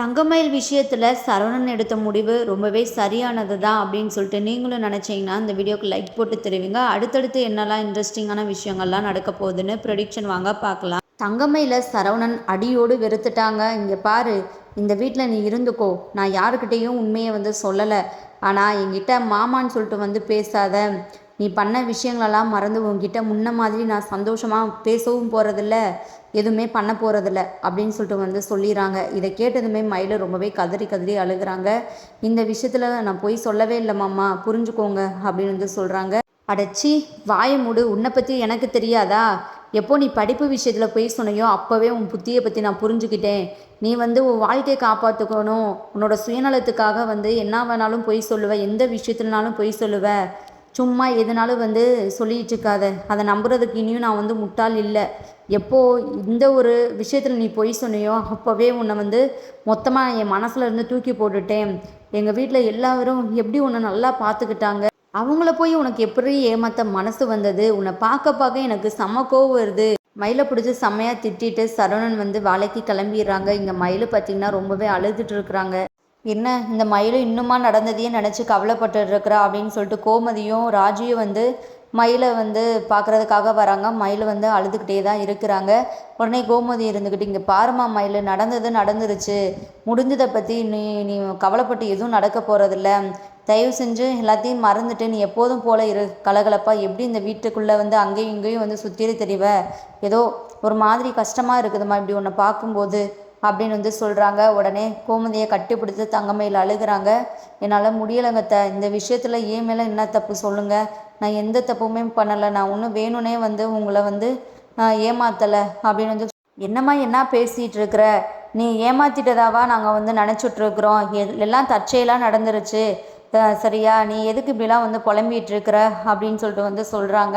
தங்கமயில் விஷயத்தில் சரவணன் எடுத்த முடிவு ரொம்பவே சரியானது தான் அப்படின்னு சொல்லிட்டு நீங்களும் நினச்சிங்கன்னா இந்த வீடியோக்கு லைக் போட்டு தெரிவிங்க. அடுத்தடுத்து என்னெல்லாம் இன்ட்ரெஸ்டிங்கான விஷயங்கள்லாம் நடக்க போகுதுன்னு ப்ரொடிக்ஷன் வாங்க பார்க்கலாம். தங்கமயில சரவணன் அடியோடு வெறுத்துட்டாங்க. இங்கே பாரு இந்த வீட்டில் நீ இருந்துக்கோ. நான் யாருக்கிட்டேயும் உண்மையை வந்து சொல்லலை. ஆனால் என்கிட்ட மாமான்னு சொல்லிட்டு வந்து பேசாத. நீ பண்ண விஷயங்களெல்லாம் மறந்து உங்ககிட்ட முன்ன மாதிரி நான் சந்தோஷமாக பேசவும் போகிறதில்ல எதுவுமே பண்ண போகிறதில்ல அப்படின்னு சொல்லிட்டு வந்து சொல்லிடுறாங்க. இதை கேட்டதுமே மயில் ரொம்பவே கதறி கதறி அழுகுறாங்க. இந்த விஷயத்தில் நான் போய் சொல்லவே இல்லை மாமா. புரிஞ்சுக்கோங்க அப்படின்னு வந்து சொல்கிறாங்க அடச்சி வாயை மூடு. உன்னை பற்றி எனக்கு தெரியாதா? எப்போ நீ படிப்பு விஷயத்தில் போய் சொன்னையோ அப்போவே உன் புத்தியை பற்றி நான் புரிஞ்சுக்கிட்டேன். நீ வந்து உன் வாழ்க்கையை காப்பாற்றுக்கணும் உன்னோட சுயநலத்துக்காக வந்து என்ன வேணாலும் பொய் சொல்லுவ. எந்த விஷயத்துலனாலும் பொய் சொல்லுவ. சும்மா எதுனாலும் வந்து சொல்லிட்டு இருக்காத அதை நம்புறதுக்கு இனியும் நான் வந்து முட்டாள் இல்லை. எப்போ இந்த ஒரு விஷயத்தில் நீ பொய் சொன்னியோ அப்போவே உன்னை வந்து மொத்தமாக என் மனசுல இருந்து தூக்கி போட்டுட்டேன். எங்கள் வீட்டில் எல்லாரும் எப்படி உன்னை நல்லா பார்த்துக்கிட்டாங்க அவங்கள போய் உனக்கு எப்படி ஏமாத்த மனசு வந்தது? உன்னை பார்க்க பார்க்க எனக்கு செம கோவம் வருது. மயிலை பிடிச்சி செம்மையாக திட்டிட்டு சரவணன் வந்து வேலைக்கு கிளம்பிடுறாங்க. இங்கே மயில் பார்த்திங்கன்னா ரொம்பவே அழுதுட்டு இருக்கிறாங்க. என்ன இந்த மயிலும் இன்னுமா நடந்ததையே நினச்சி கவலைப்பட்டுருக்குறா அப்படின்னு சொல்லிட்டு கோமதியும் ராஜியும் வந்து மயிலை வந்து பார்க்குறதுக்காக வராங்க. மயில் வந்து அழுதுகிட்டே தான் இருக்கிறாங்க. உடனே கோமதி இருந்துக்கிட்டு இங்கே பாருமா மயில் நடந்தது நடந்துருச்சு. முடிஞ்சதை பற்றி நீ நீ கவலைப்பட்டு எதுவும் நடக்க போகிறதில்ல தயவு செஞ்சு எல்லாத்தையும் மறந்துட்டு நீ எப்போதும் போல இரு. கலகலப்பாக எப்படி இந்த வீட்டுக்குள்ளே வந்து அங்கேயும் இங்கேயும் வந்து சுற்றி தெரிவ? ஏதோ ஒரு மாதிரி கஷ்டமாக இருக்குதுமா இப்படி உன்னை பார்க்கும்போது. அப்படின்னு வந்து சொல்கிறாங்க உடனே கோமதியை கட்டிப்பிடித்து தங்கமையில் அழுகிறாங்க. என்னால் முடியலைங்கத்த இந்த விஷயத்தில் ஏன் மேலே என்ன தப்பு சொல்லுங்கள் நான் எந்த தப்புமே பண்ணலை. நான் ஒன்றும் வேணும்னே வந்து உங்களை வந்து ஏமாத்தலை அப்படின்னு வந்து என்னம்மா என்ன பேசிகிட்டு இருக்கிற? நீ ஏமாத்திட்டதாவா நாங்கள் வந்து நினச்சிட்ருக்குறோம் எல்லாம் தற்செயலாக நடந்துருச்சு. சரியா? நீ எதுக்கு இப்படிலாம் வந்து புலம்பிகிட்டு இருக்கிற? அப்படின்னு சொல்லிட்டு வந்து சொல்கிறாங்க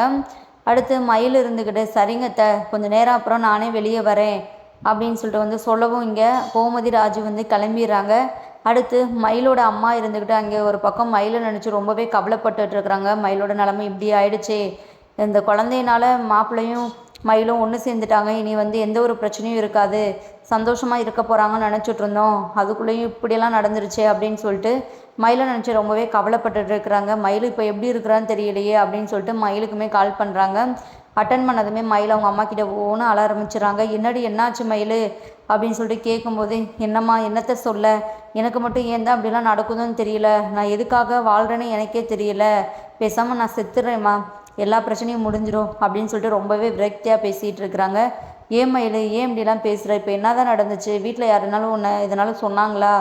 அடுத்து மயில் இருந்துக்கிட்டு சரிங்கத்த கொஞ்சம் நேரம் அப்புறம் நானே வெளியே வரேன். அப்படின்னு சொல்லிட்டு வந்து சொல்லவும் இங்கே கோமதி ராஜு வந்து கிளம்பிடுறாங்க. அடுத்து மயிலோட அம்மா இருந்துக்கிட்டு அங்கே ஒரு பக்கம் மயிலை நினச்சி ரொம்பவே கவலைப்பட்டுட்டு இருக்கிறாங்க. மயிலோட நிலமை இப்படி ஆயிடுச்சு. இந்த குழந்தையினால மாப்பிள்ளையும் மயிலும் ஒன்று சேர்ந்துட்டாங்க. இனி வந்து எந்த ஒரு பிரச்சனையும் இருக்காது. சந்தோஷமாக இருக்க போகிறாங்கன்னு நினச்சிட்டு இருந்தோம். அதுக்குள்ளேயும் இப்படியெல்லாம் நடந்துருச்சு அப்படின்னு சொல்லிட்டு மயிலை நினச்சி ரொம்பவே கவலைப்பட்டுட்டு இருக்கிறாங்க. மயில் இப்போ எப்படி இருக்கிறான்னு தெரியலையே அப்படின்னு சொல்லிட்டு மயிலுக்குமே கால் பண்ணுறாங்க அட்டன் பண்ணதுமே மயில் அவங்க அம்மா கிட்ட ஓன்னு அழ ஆரம்பிச்சிடறாங்க என்னடி என்னாச்சு மயில்? அப்படின்னு சொல்லிட்டு கேட்கும்போது என்னம்மா என்னத்தை சொல்ல? எனக்கு மட்டும் ஏன் தான் அப்படிலாம் நடக்குதுன்னு தெரியல. நான் எதுக்காக வாழ்கிறேன்னு எனக்கே தெரியல. பேசாமல் நான் செத்துறேம்மா. எல்லா பிரச்சனையும் முடிஞ்சிடும் அப்படின்னு சொல்லிட்டு ரொம்பவே விரக்தியாக பேசிகிட்டு இருக்கிறாங்க. ஏன் மயில்? ஏன் இப்படிலாம் பேசுகிற இப்போ என்ன தான் நடந்துச்சு? வீட்டில் யாருனாலும் உன்னை இதனால சொன்னாங்களா?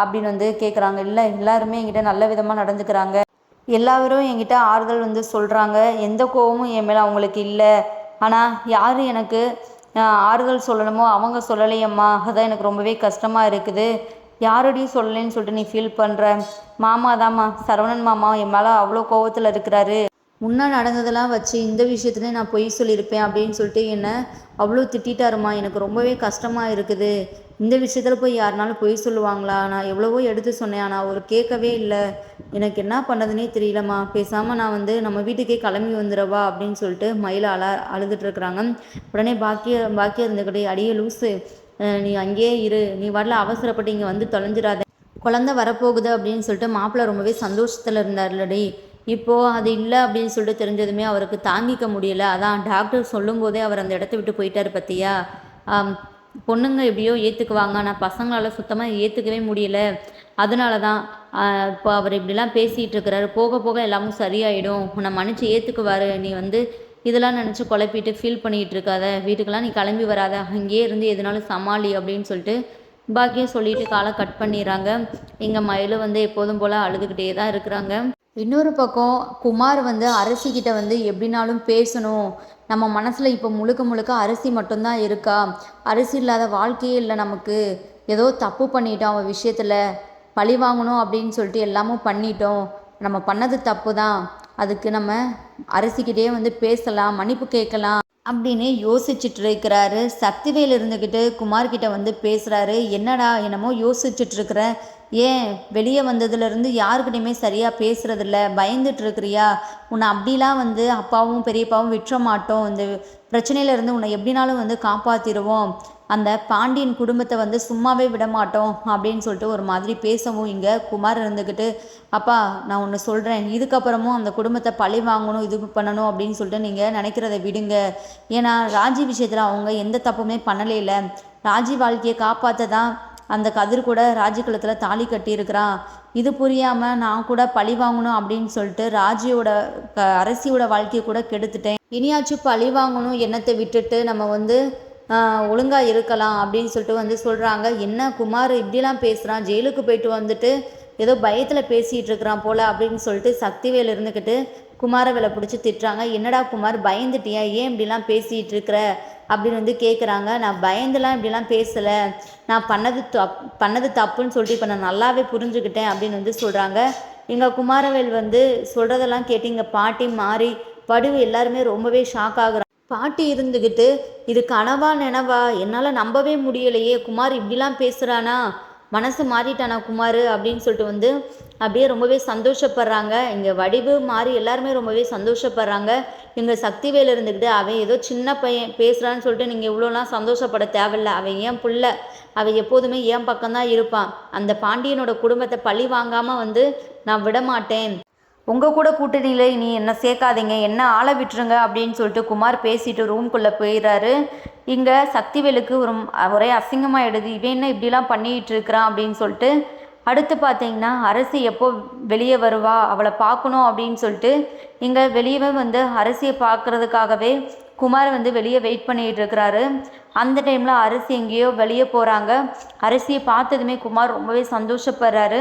அப்படின்னு வந்து கேட்குறாங்க இல்லை எல்லாருமே என்கிட்ட நல்ல விதமாக நடந்துக்கிறாங்க. எல்லாரும் என்கிட்ட ஆறுதல் வந்து சொல்கிறாங்க எந்த கோவமும் என் மேலே அவங்களுக்கு இல்லை. ஆனால் யார் எனக்கு ஆறுதல் சொல்லணுமோ அவங்க சொல்லலையம்மா. அதான் எனக்கு ரொம்பவே கஷ்டமாக இருக்குது. யாரோடையும் சொல்லலைன்னு சொல்லிட்டு நீ ஃபீல் பண்ணுற மாமா தாம்மா சரவணன் மாமா என் மேலே அவ்வளோ கோவத்தில் இருக்கிறாரு. முன்னே நடந்ததெல்லாம் வச்சு இந்த விஷயத்துலேயே நான் பொய் சொல்லியிருப்பேன் அப்படின்னு சொல்லிட்டு என்னை அவ்வளோ திட்டாருமா எனக்கு ரொம்பவே கஷ்டமாக இருக்குது. இந்த விஷயத்தில் போய் யாருனாலும் பொய் சொல்லுவாங்களா? நான் எவ்வளவோ எடுத்து சொன்னேன். ஆனால் அவர் கேட்கவே இல்லை. எனக்கு என்ன பண்ணதுனே தெரியலம்மா. பேசாமல் நான் வந்து நம்ம வீட்டுக்கே கிளம்பி வந்துடவா அப்படின்னு சொல்லிட்டு மயில் அழ அழுதுட்டுருக்குறாங்க. உடனே பாக்கிய பாக்கியம் இருந்துக்கிட்டே அடியே லூஸு நீ அங்கேயே இரு. நீ வரல அவசரப்பட்டு இங்கே வந்து தொலைஞ்சிடாத. குழந்த வரப்போகுது அப்படின்னு சொல்லிட்டு மாப்பிள்ளை ரொம்பவே சந்தோஷத்தில் இருந்தார்லடி இப்போது அது இல்லை அப்படின்னு சொல்லிட்டு தெரிஞ்சதுமே அவருக்கு தாங்கிக்க முடியல. அதான் டாக்டர் சொல்லும்போதே அவர் அந்த இடத்த விட்டு போயிட்டார் பற்றியா பொண்ணுங்க எப்படியோ ஏற்றுக்குவாங்க ஆனால் பசங்களால் சுத்தமாக ஏற்றுக்கவே முடியல. அதனால தான் இப்போ அவர் இப்படிலாம் பேசிகிட்டு இருக்கிறாரு. போக போக எல்லாமும் சரியாயிடும். உன்னை மன்னிச்சு ஏற்றுக்குவார் நீ வந்து இதெல்லாம் நினச்சி குழப்பிட்டு ஃபீல் பண்ணிகிட்டு இருக்காத. வீட்டுக்கெல்லாம் நீ கிளம்பி வராத. அங்கேயே இருந்து எதுனாலும் சமாளி அப்படின்னு சொல்லிட்டு பாக்கியம் சொல்லிட்டு காலை கட் பண்ணிடுறாங்க. எங்கள் மயிலும் வந்து எப்போதும் போல் அழுதுகிட்டே தான் இருக்கிறாங்க. இன்னொரு பக்கம் குமார் வந்து அரசிக்கிட்ட வந்து எப்படினாலும் பேசணும். நம்ம மனசில் இப்போ முழுக்க முழுக்க அரிசி மட்டும்தான் இருக்கா? அரிசி இல்லாத வாழ்க்கையே இல்லை நமக்கு. ஏதோ தப்பு பண்ணிட்டோம் அவன் விஷயத்தில். பழி வாங்கணும் அப்படின்னு சொல்லிட்டு எல்லாமும் பண்ணிட்டோம். நம்ம பண்ணது தப்பு தான் அதுக்கு நம்ம அரசிக்கிட்டே வந்து பேசலாம் மன்னிப்பு கேட்கலாம். அப்படின்னு யோசிச்சுட்டு இருக்கிறாரு சக்திவேல் இருந்துக்கிட்டு குமார்கிட்ட வந்து பேசுகிறாரு என்னடா என்னமோ யோசிச்சுட்டு இருக்கிற ஏன்? வெளியே வந்ததுலேருந்து யாருக்கிட்டையுமே சரியாக பேசுகிறதில்ல பயந்துட்டு இருக்கிறியா உன்னை அப்படிலாம் வந்து அப்பாவும் பெரியப்பாவும் விட்டுற மாட்டோம். இந்த பிரச்சனையிலேருந்து உன்னை எப்படினாலும் வந்து காப்பாற்றிடுவோம் அந்த பாண்டியன் குடும்பத்தை வந்து சும்மாவே விட மாட்டோம் அப்படின்னு சொல்லிட்டு ஒரு மாதிரி பேசவும் இங்கே குமார் இருந்துக்கிட்டு அப்பா நான் ஒன்று சொல்கிறேன் இதுக்கப்புறமும் அந்த குடும்பத்தை பழி வாங்கணும் இது பண்ணணும் அப்படின்னு சொல்லிட்டு நீங்கள் நினைக்கிறத விடுங்க. ஏன்னா ராஜி விஷயத்தில் அவங்க எந்த தப்புமே பண்ணலே இல்லை. ராஜி வாழ்க்கையை காப்பாற்ற தான் அந்த கதிர் கூட ராஜி கழுத்தில் தாலி கட்டியிருக்கிறான். இது புரியாமல் நான் கூட பழி வாங்கணும் அப்படின்னு சொல்லிட்டு ராஜியோட அரசியோட வாழ்க்கையை கூட கெடுத்துட்டேன். இனியாச்சும் பழி வாங்கணும் எண்ணத்தை விட்டுட்டு நம்ம வந்து ஒழுங்காக இருக்கலாம் அப்படின்னு சொல்லிட்டு வந்து சொல்கிறாங்க என்ன குமார் இப்படிலாம் பேசுகிறான் ஜெயிலுக்கு போயிட்டு வந்துட்டு ஏதோ பயத்தில் பேசிகிட்டு இருக்கிறான் போல் அப்படின்னு சொல்லிட்டு சக்திவேல் இருந்துக்கிட்டு குமாரவேலை பிடிச்சி திட்டுறாங்க. என்னடா குமார் பயந்துட்டியா? ஏன் இப்படிலாம் பேசிகிட்டு இருக்கிற? அப்படின்னு வந்து கேட்குறாங்க நான் பயந்துலாம் இப்படிலாம் பேசலை. நான் பண்ணது தப் பண்ணது தப்புன்னு சொல்லிட்டு இப்போ நான் நல்லாவே புரிஞ்சுக்கிட்டேன் அப்படின்னு வந்து சொல்கிறாங்க எங்கள் குமாரவேல் வந்து சொல்கிறதெல்லாம் கேட்டு இங்கே பாட்டி மாறி படுவு எல்லாருமே ரொம்பவே ஷாக் ஆகுறாங்க பாட்டி இருந்துக்கிட்டு இது கனவா நினவா? என்னால் நம்பவே முடியலையே குமார் இப்படிலாம் பேசுகிறானா மனசு மாறிட்டானா குமார்? அப்படின்னு சொல்லிட்டு வந்து அப்படியே ரொம்பவே சந்தோஷப்படுறாங்க. இங்கே வடிவு மாறி எல்லாருமே ரொம்பவே சந்தோஷப்படுறாங்க. இங்கே சக்திவேல் இருந்துக்கிட்டு அவன் ஏதோ சின்ன பையன் பேசுகிறான்னு சொல்லிட்டு நீங்கள் இவ்வளோலாம் சந்தோஷப்பட தேவையில்ல. அவன் ஏன் புள்ள? அவன் எப்போதுமே ஏன் பக்கம்தான் இருப்பான்? அந்த பாண்டியனோட குடும்பத்தை பழி வாங்காமல் வந்து நான் விட மாட்டேன் உங்கள் கூட கூட்டணியில் இனி என்ன சேர்க்காதீங்க என்ன ஆளை விட்டுருங்க அப்படின்னு சொல்லிட்டு குமார் பேசிட்டு ரூம்குள்ளே போயிடுறாரு இங்கே சக்திவேலுக்கு ஒரு ஒரே அசிங்கமாக எடுது இவன் என்ன இப்படிலாம் பண்ணிகிட்டு இருக்கிறான் அப்படின்னு சொல்லிட்டு அடுத்து பார்த்தீங்கன்னா அரசி எப்போ வெளியே வருவா அவளை பார்க்கணும் அப்படின்னு சொல்லிட்டு இங்கே வெளியவே வந்து அரசியை பார்க்குறதுக்காகவே குமார் வந்து வெளியே வெயிட் பண்ணிகிட்டு இருக்கிறாரு. அந்த டைமில் அரசி எங்கேயோ வெளியே போகிறாங்க அரசியை பார்த்ததுமே குமார் ரொம்பவே சந்தோஷப்படுறாரு.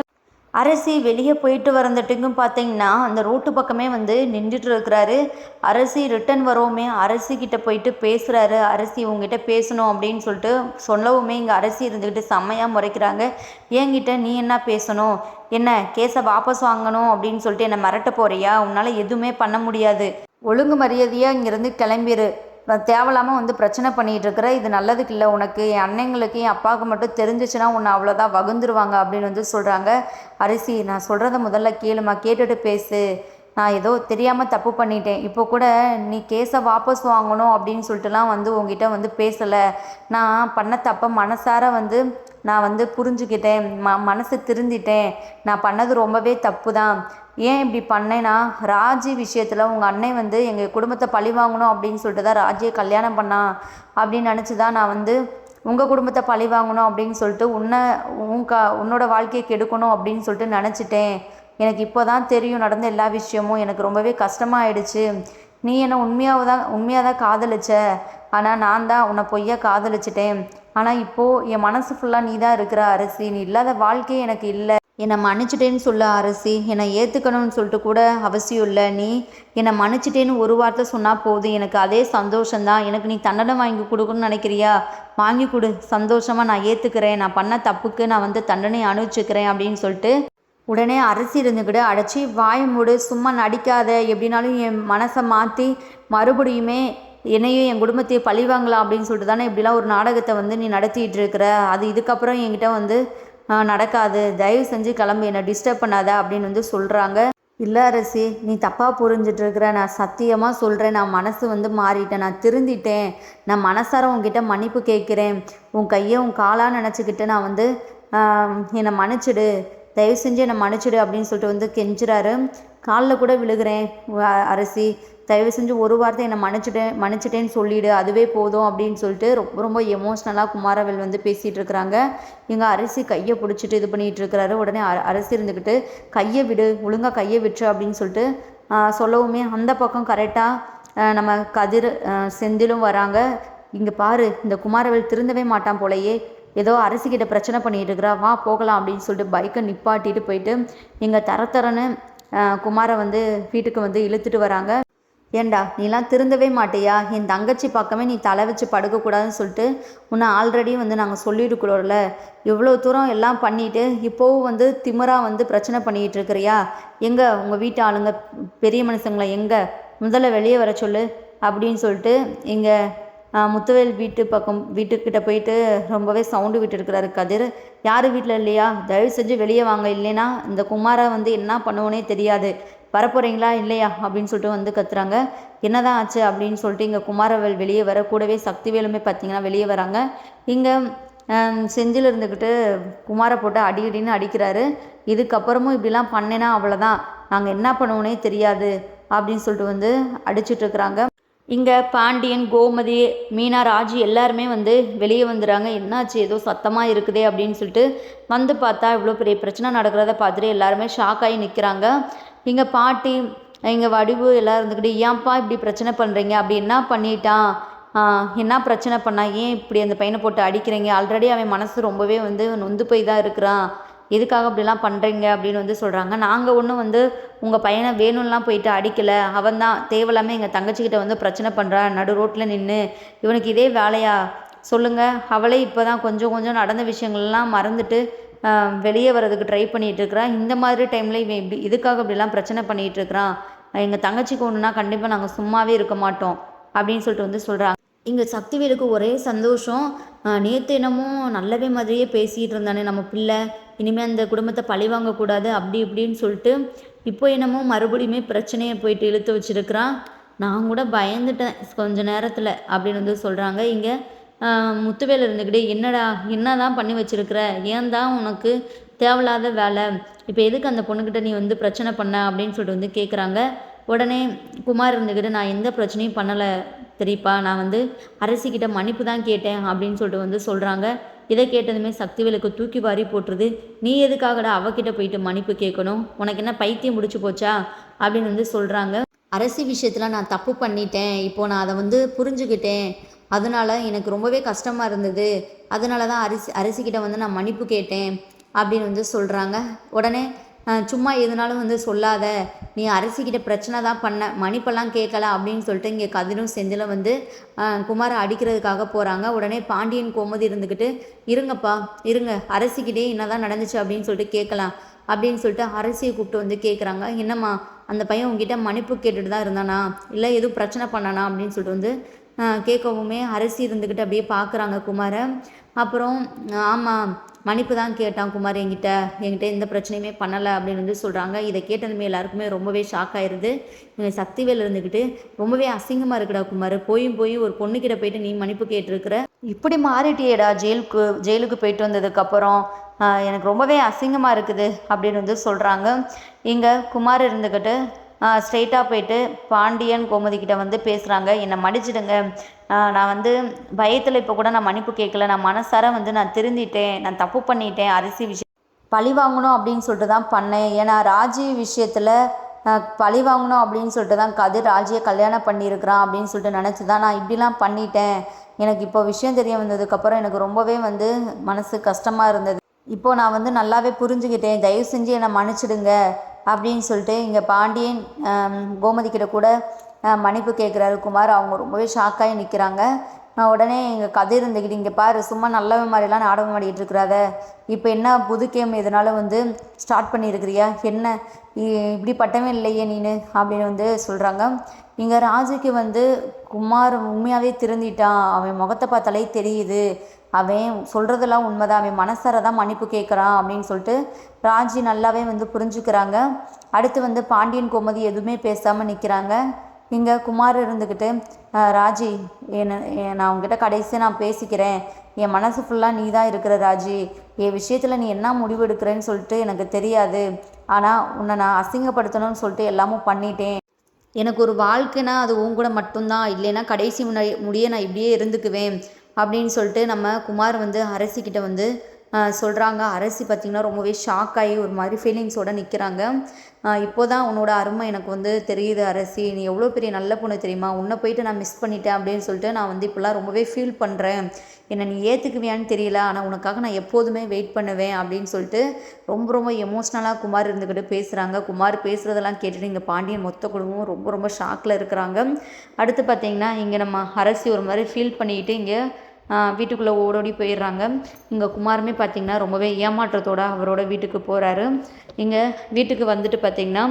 அரசி வெளியே போயிட்டு வரந்துட்டுக்கும் பார்த்தீங்கன்னா அந்த ரோட்டு பக்கமே வந்து நின்றுட்டு இருக்கிறாரு அரசி ரிட்டன் வரவுமே அரசி கிட்ட போயிட்டு பேசுகிறாரு அரசி உங்ககிட்ட பேசணும் அப்படின்னு சொல்லிட்டு சொல்லவுமே இங்கே அரசி இருந்துக்கிட்டு செம்மையாக முறைக்கிறாங்க. என்கிட்ட நீ என்ன பேசணும்? என்ன கேஸை வாபஸ் வாங்கணும் அப்படின்னு சொல்லிட்டு என்னை மிரட்ட போறியா? உன்னால் எதுவுமே பண்ண முடியாது. ஒழுங்கு மரியாதையாக இங்கேருந்து கிளம்பிடு தேவையில்லாமல் வந்து பிரச்சனை பண்ணிகிட்டு இருக்கிற இது நல்லதுக்கு இல்லை உனக்கு. என் அண்ணங்களுக்கு என் அப்பாவுக்கு மட்டும் தெரிஞ்சிச்சுன்னா உன்னை அவ்வளோதான் வகுந்துருவாங்க அப்படின்னு வந்து சொல்கிறாங்க அரிசி நான் சொல்கிறத முதல்ல கேளுமா? கேட்டுட்டு பேசு. நான் ஏதோ தெரியாமல் தப்பு பண்ணிட்டேன். இப்போ கூட நீ கேஸை வாபஸ் வாங்கணும் அப்படின்னு சொல்லிட்டுலாம் வந்து உங்ககிட்ட வந்து பேசலை. நான் பண்ண தப்பை மனசார வந்து நான் வந்து புரிஞ்சுக்கிட்டேன். ம மனசு திருந்திட்டேன். நான் பண்ணது ரொம்பவே தப்பு தான் ஏன் இப்படி பண்ணேன்னா ராஜி விஷயத்தில் உங்கள் அண்ணன் வந்து எங்கள் குடும்பத்தை பழி வாங்கணும் அப்படின்னு சொல்லிட்டு தான் ராஜியை கல்யாணம் பண்ணான் அப்படின்னு நினச்சி தான் நான் வந்து உங்கள் குடும்பத்தை பழி வாங்கணும் அப்படின்னு சொல்லிட்டு உன்னை உன் க உன்னோட வாழ்க்கையை கெடுக்கணும் அப்படின்னு சொல்லிட்டு நினச்சிட்டேன். எனக்கு இப்போ தான் தெரியும் நடந்த எல்லா விஷயமும். எனக்கு ரொம்பவே கஷ்டமாயிடுச்சு. நீ என்னை உண்மையாக தான் உண்மையாக தான் காதலிச்ச. ஆனால் நான் தான் உன்னை பொய்யா காதலிச்சிட்டேன். ஆனால் இப்போது என் மனசு ஃபுல்லாக நீ தான் இருக்கிற அரசி. நீ இல்லாத வாழ்க்கையே எனக்கு இல்லை. என்னை மன்னிச்சிட்டேன்னு சொல்ல அரசி என்னை ஏற்றுக்கணும்னு சொல்லிட்டு கூட அவசியம் இல்லை. நீ என்னை மன்னிச்சிட்டேன்னு ஒரு வார்த்தை சொன்னால் போதும். எனக்கு அதே சந்தோஷந்தான் எனக்கு நீ தண்டனை வாங்கி கொடுக்கணும்னு நினைக்கிறியா? வாங்கி கொடு. சந்தோஷமாக நான் ஏற்றுக்கிறேன் நான் பண்ண தப்புக்கு நான் வந்து தண்டனை அனுபவிச்சுக்கிறேன் அப்படின்னு சொல்லிட்டு உடனே அரசி இருந்துக்கிட்டு அடைச்சி வாய மூடு. சும்மா நடிக்காத. எப்படினாலும் என் மனசை மாற்றி மறுபடியுமே என்னையும் என் குடும்பத்தையும் பழி வாங்கலாம் அப்படின்னு சொல்லிட்டு தானே இப்படிலாம் ஒரு நாடகத்தை வந்து நீ நடத்திட்டு இருக்கிற? அது இதுக்கப்புறம் என்கிட்ட வந்து நடக்காது. தயவு செஞ்சு கிளம்பு. என்னை டிஸ்டர்ப் பண்ணாத அப்படின்னு வந்து சொல்கிறாங்க இல்லை அரசி நீ தப்பாக புரிஞ்சிட்ருக்கிற நான் சத்தியமாக சொல்கிறேன் நான் மனசு வந்து மாறிட்டேன். நான் திருந்திட்டேன். நான் மனசார உங்ககிட்ட மன்னிப்பு கேட்குறேன். உன் கையை உன் காலாக நினச்சிக்கிட்டு நான் வந்து என்னை மன்னிச்சிடு. தயவு செஞ்சு என்னை மன்னிச்சிடு அப்படின்னு சொல்லிட்டு வந்து கெஞ்சுறாரு. காலில் கூட விழுகிறேன் அரசி. தயவு செஞ்சு ஒரு வார்த்தை என்னை மன்னிச்சிட்டேன் மன்னிச்சிட்டேன்னு சொல்லிவிடு அதுவே போதும் அப்படின்னு சொல்லிட்டு ரொம்ப ரொம்ப எமோஷ்னலாக குமாரவேல் வந்து பேசிகிட்டு இருக்கிறாங்க. எங்கள் அரிசி கையை பிடிச்சிட்டு இது பண்ணிகிட்டு இருக்கிறாரு. உடனே அரிசி இருந்துக்கிட்டு கையை விடு ஒழுங்காக கையை விட்டுரு அப்படின்னு சொல்லிட்டு சொல்லவுமே அந்த பக்கம் கரெக்டாக நம்ம கதிர் செந்திலும் வராங்க. இங்கே பாரு இந்த குமாரவேல் திருந்தவே மாட்டான் போலையே. ஏதோ அரசிக்கிட்ட பிரச்சனை பண்ணிகிட்டு இருக்கிறா. வா போகலாம் அப்படின்னு சொல்லிட்டு பைக்கை நிப்பாட்டிட்டு போயிட்டு எங்கள் தர தரன்னு குமாரை வந்து வீட்டுக்கு வந்து இழுத்துட்டு வராங்க. ஏண்டா நீலாம் திருந்தவே மாட்டியா? என் தங்கச்சி பக்கமே நீ தலை வச்சு படுக்கக்கூடாதுன்னு சொல்லிட்டு உன்னை ஆல்ரெடி வந்து நாங்கள் சொல்லியிருக்கிறோம்ல. இவ்வளோ தூரம் எல்லாம் பண்ணிவிட்டு இப்போவும் வந்து திமிராக வந்து பிரச்சனை பண்ணிகிட்டு இருக்கிறியா? எங்கே உங்கள் வீட்டு ஆளுங்க பெரிய மனுஷங்களை எங்கே? முதல்ல வெளியே வர சொல்லு அப்படின்னு சொல்லிட்டு இங்கே முத்துவேல் வீட்டு பக்கம் வீட்டுக்கிட்ட போயிட்டு ரொம்பவே சவுண்டு விட்டுருக்கிறாரு கதிர். யார் வீட்டில் இல்லையா? தயவு செஞ்சு வெளியே வாங்க. இல்லைன்னா இந்த குமாரை வந்து என்ன பண்ணுவோனே தெரியாது. வரப்போகிறீங்களா இல்லையா? அப்படின்னு சொல்லிட்டு வந்து கத்துறாங்க. என்னதான் ஆச்சு அப்படின்னு சொல்லிட்டு இங்கே குமாரவேல் வெளியே வர கூடவே சக்திவேலுமே பார்த்தீங்கன்னா வெளியே வராங்க. இங்கே செஞ்சில் இருந்துக்கிட்டு குமாரை போட்டு அடி அடின்னு அடிக்கிறாரு. இதுக்கப்புறமும் இப்படிலாம் பண்ணேன்னா அவ்வளோதான் நாங்கள் என்ன பண்ணுவோனே தெரியாது அப்படின்னு சொல்லிட்டு வந்து அடிச்சிட்ருக்குறாங்க இங்கே பாண்டியன் கோமதி மீனா ராஜி எல்லாருமே வந்து வெளியே வந்துடுறாங்க என்னாச்சு? ஏதோ சத்தமாக இருக்குதே அப்படின்னு சொல்லிட்டு வந்து பார்த்தா இவ்வளோ பெரிய பிரச்சனை நடக்கிறத பார்த்துட்டு எல்லாருமே ஷாக் ஆகி நிற்கிறாங்க எங்கள் பாட்டி எங்கள் வடிவு எல்லாம் இருந்துக்கிட்டு ஏன்ப்பா இப்படி பிரச்சனை பண்ணுறீங்க அப்படி என்ன பண்ணிட்டான்? என்ன பிரச்சனை பண்ணா? ஏன் இப்படி அந்த பையனை போட்டு அடிக்கிறீங்க? ஆல்ரெடி அவன் மனசு ரொம்பவே வந்து நொந்து போய் தான் இருக்கிறான். எதுக்காக இப்படிலாம் பண்ணுறீங்க அப்படின்னு வந்து சொல்கிறாங்க நாங்கள் ஒன்றும் வந்து உங்கள் பையனை வேணும்லாம் போயிட்டு அடிக்கலை. அவன் தான் தேவையில்லாமல் எங்கள் தங்கச்சிக்கிட்ட வந்து பிரச்சனை பண்ணுறான் நடு ரோட்டில் நின்று இவனுக்கு இதே வேலையா? சொல்லுங்கள் அவளே இப்போ தான் கொஞ்சம் கொஞ்சம் நடந்த விஷயங்கள்லாம் மறந்துட்டு வெளியே வர்றதுக்கு ட்ரை பண்ணிகிட்டு இருக்கிறான். இந்த மாதிரி டைமில் இவன் இப்படி இதுக்காக இப்படிலாம் பிரச்சனை பண்ணிகிட்டு இருக்கிறான். எங்கள் தங்கச்சிக்கு ஒன்றுனா கண்டிப்பாக நாங்கள் சும்மாவே இருக்க மாட்டோம் அப்படின்னு சொல்லிட்டு வந்து சொல்கிறாங்க இங்கே சக்திவேலுக்கு ஒரே சந்தோஷம். நேற்று என்னமோ நல்லவே மாதிரியே பேசிகிட்டு இருந்தானே நம்ம பிள்ளை. இனிமேல் அந்த குடும்பத்தை பழி வாங்கக்கூடாது அப்படி இப்படின்னு சொல்லிட்டு இப்போ என்னமோ மறுபடியுமே பிரச்சனையை போயிட்டு இழுத்து வச்சுருக்கிறான். நான் கூட பயந்துட்டேன் கொஞ்ச நேரத்தில் அப்படின்னு வந்து சொல்கிறாங்க இங்கே முத்துவேல் இருந்துக்கிட்டே என்னடா என்ன தான் பண்ணி வச்சுருக்கிற? ஏன் தான் உனக்கு தேவையில்லாத வேலை? இப்போ எதுக்கு அந்த பொண்ணுக்கிட்ட நீ வந்து பிரச்சனை பண்ண? அப்படின்னு சொல்லிட்டு வந்து கேட்குறாங்க உடனே குமார் இருந்துக்கிட்டு நான் எந்த பிரச்சனையும் பண்ணலை தெரியுப்பா நான் வந்து அரசிக்கிட்ட மன்னிப்பு தான் கேட்டேன் அப்படின்னு சொல்லிட்டு வந்து சொல்கிறாங்க இதை கேட்டதுமே சக்திவேலுக்கு தூக்கி வாரி போட்டுருது. நீ எதுக்காகடா அவகிட்ட போயிட்டு மன்னிப்பு கேட்கணும்? உனக்கு என்ன பைத்தியம் முடிச்சு போச்சா? அப்படின்னு வந்து சொல்கிறாங்க அரசி விஷயத்தில் நான் தப்பு பண்ணிட்டேன். இப்போது நான் அதை வந்து புரிஞ்சுக்கிட்டேன். அதனால் எனக்கு ரொம்பவே கஷ்டமாக இருந்தது. அதனால தான் அரிசி அரிசிக்கிட்ட வந்து நான் மன்னிப்பு கேட்டேன் அப்படின்னு வந்து சொல்கிறாங்க உடனே சும்மா எதுனாலும் வந்து சொல்லாத. நீ அரசிக்கிட்ட பிரச்சனை தான் பண்ண. மன்னிப்பெல்லாம் கேட்கல. அப்படின்னு சொல்லிட்டு இங்கே கதிரும் செந்திலும் வந்து குமாரை அடிக்கிறதுக்காக போகிறாங்க உடனே பாண்டியன் கோமதி இருந்துக்கிட்டு இருங்கப்பா இருங்க. அரசிக்கிட்டே என்னதான் நடந்துச்சு? அப்படின்னு சொல்லிட்டு கேட்கலாம். அப்படின்னு சொல்லிட்டு அரசியை கூப்பிட்டு வந்து கேட்குறாங்க என்னம்மா அந்த பையன் உங்ககிட்ட மன்னிப்பு கேட்டுட்டு தான் இருந்தானா? இல்லை எதுவும் பிரச்சனை பண்ணானா? அப்படின்னு சொல்லிட்டு வந்து கேட்கவுமே அரசி இருந்துக்கிட்டு அப்படியே பார்க்குறாங்க குமாரை. அப்புறம் ஆமாம் மன்னிப்பு தான் கேட்டான் குமார் என்கிட்ட. என்கிட்ட எந்த பிரச்சனையுமே பண்ணலை அப்படின்னு வந்து சொல்கிறாங்க இதை கேட்டதுமே எல்லாருக்குமே ரொம்பவே ஷாக் ஆயிடுது இவங்க சக்திவேல் இருந்துக்கிட்டு ரொம்பவே அசிங்கமாக இருக்குடா குமார். போயும் போய் ஒரு பொண்ணுக்கிட்ட போயிட்டு நீ மன்னிப்பு கேட்டிருக்கிற. இப்படி மாறிட்டியேடா ஜெயிலுக்கு ஜெயிலுக்கு போயிட்டு வந்ததுக்கப்புறம் எனக்கு ரொம்பவே அசிங்கமாக இருக்குது அப்படின்னு வந்து சொல்கிறாங்க இங்கே குமார் இருந்துக்கிட்டு ஸ்ட்ரெயிட்டாக போயிட்டு பாண்டியன் கோமதிக்கிட்ட வந்து பேசுகிறாங்க என்னை மன்னிச்சிடுங்க. நான் வந்து பயத்தில் இப்போ கூட நான் மன்னிப்பு கேட்கல. நான் மனசார வந்து நான் திருந்திட்டேன். நான் தப்பு பண்ணிட்டேன். அரிசி விஷயம் பழி வாங்கணும் அப்படின்னு சொல்லிட்டு தான் பண்ணேன். ஏன்னா ராஜி விஷயத்தில் பழி வாங்கணும் அப்படின்னு சொல்லிட்டு தான் கதிர் ராஜியை கல்யாணம் பண்ணியிருக்கிறான் அப்படின்னு சொல்லிட்டு நினச்சி தான் நான் இப்படிலாம் பண்ணிட்டேன். எனக்கு இப்போ விஷயம் தெரிய வந்ததுக்கப்புறம் எனக்கு ரொம்பவே வந்து மனசு கஷ்டமாக இருந்தது. இப்போது நான் வந்து நல்லாவே புரிஞ்சுக்கிட்டேன். தயவு செஞ்சு என்னை மன்னிச்சிடுங்க. அப்படின்னு சொல்லிட்டு இங்கே பாண்டியன் கோமதி கிட்ட கூட மன்னிப்பு கேட்குறாரு குமார். அவங்க ரொம்பவே ஷாக்காகி நிற்கிறாங்க உடனே எங்கள் கதை இருந்துக்கிட்டு இங்கே பாரு சும்மா நல்ல மாதிரிலாம் நாடகம் ஆடிக்கிட்டு இருக்கிறாத. இப்போ என்ன புது கேம் எதனால வந்து ஸ்டார்ட் பண்ணியிருக்கிறியா? என்ன? இப்படி பட்டமே இல்லையே நீனு அப்படின்னு வந்து சொல்கிறாங்க இங்கே ராஜுக்கு வந்து குமார் உண்மையாகவே திருந்திட்டான். அவன் முகத்தை பார்த்தாலே தெரியுது. அவன் சொல்கிறதெல்லாம் உண்மைதான். அவன் மனசார தான் மன்னிப்பு கேட்குறான் அப்படின்னு சொல்லிட்டு ராஜி நல்லாவே வந்து புரிஞ்சுக்கிறாங்க. அடுத்து வந்து பாண்டியன் கோமதி எதுவுமே பேசாமல் நிற்கிறாங்க இங்கே குமார் இருந்துக்கிட்டு ராஜி என்ன நான் உங்ககிட்ட கடைசியாக நான் பேசிக்கிறேன். என் மனசு ஃபுல்லாக நீ தான் இருக்கிற ராஜி. என் விஷயத்தில் நீ என்ன முடிவு எடுக்கிறேன்னு சொல்லிட்டு எனக்கு தெரியாது. ஆனால் உன்னை நான் அசிங்கப்படுத்தணும்னு சொல்லிட்டு எல்லாமும் பண்ணிட்டேன். எனக்கு ஒரு வாழ்க்கைனா அது உன் கூட மட்டும்தான். இல்லைன்னா கடைசி முன்னாடி முடிய நான் இப்படியே இருந்துக்குவேன். அப்படின்னு சொல்லிட்டு நம்ம குமார் வந்து அரசிக்கிட்ட வந்து சொல்கிறாங்க அரசி பார்த்திங்கன்னா ரொம்பவே ஷாக் ஆகி ஒரு மாதிரி ஃபீலிங்ஸோடு நிற்கிறாங்க இப்போ தான் உன்னோட அருமை எனக்கு வந்து தெரியுது அரசி. நீ எவ்வளோ பெரிய நல்ல பொண்ணு தெரியுமா? உன்னை போயிட்டு நான் மிஸ் பண்ணிட்டேன் அப்படின்னு சொல்லிட்டு நான் வந்து இப்போல்லாம் ரொம்பவே ஃபீல் பண்ணுறேன் என்னை நீ ஏற்றுக்குவியான்னு தெரியல. ஆனால் உனக்காக நான் எப்போதுமே வெயிட் பண்ணுவேன் அப்படின்னு சொல்லிட்டு ரொம்ப ரொம்ப எமோஷ்னலாக குமார் இருந்துக்கிட்டு பேசுகிறாங்க குமார் பேசுகிறதெல்லாம் கேட்டுட்டு இங்கே பாண்டியன் மொத்த குடும்பமும் ரொம்ப ரொம்ப ஷாக்கில் இருக்கிறாங்க. அடுத்து பார்த்திங்கன்னா இங்கே நம்ம அரசி ஒரு மாதிரி ஃபீல் பண்ணிக்கிட்டு இங்கே வீட்டுக்குள்ளே ஓடோடி போயிடுறாங்க. இங்கே குமாருமே பார்த்திங்கன்னா ரொம்பவே ஏமாற்றத்தோடு அவரோட வீட்டுக்கு போகிறாரு இங்கே வீட்டுக்கு வந்துட்டு பார்த்திங்கன்னா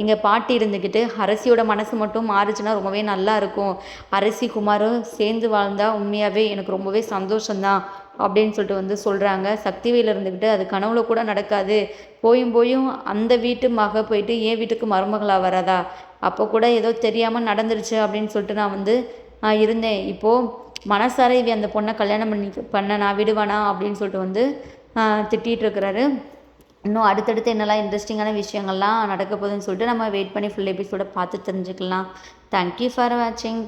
இங்கே பாட்டி இருந்துக்கிட்டு அரசியோட மனசு மட்டும் மாறுச்சுன்னா ரொம்பவே நல்லா இருக்கும். அரசி குமாரும் சேர்ந்து வாழ்ந்தால் உண்மையாகவே எனக்கு ரொம்பவே சந்தோஷந்தான் அப்படின்னு சொல்லிட்டு வந்து சொல்கிறாங்க சக்திவேல் இருந்துக்கிட்டு அது கனவுல கூட நடக்காது. போயும் போயும் அந்த வீட்டு மக போயிட்டு என் வீட்டுக்கு மருமகளாக வராதா? அப்போ கூட ஏதோ தெரியாமல் நடந்துருச்சு அப்படின்னு சொல்லிட்டு நான் வந்து இருந்தேன். இப்போது மனசார இவ அந்த பொண்ணை கல்யாணம் பண்ணி பண்ணனா விடுவானா அப்படின்னு சொல்லிட்டு வந்து திட்டிகிட்டு இருக்கிறாரு. இன்னும் அடுத்தடுத்து என்னெல்லாம் இன்ட்ரெஸ்டிங்கான விஷயங்கள்லாம் நடக்க போகுதுன்னு சொல்லிட்டு நம்ம வெயிட் பண்ணி ஃபுல் எபிசோட பார்த்து தெரிஞ்சுக்கலாம். தேங்க்யூ ஃபார் வாட்சிங்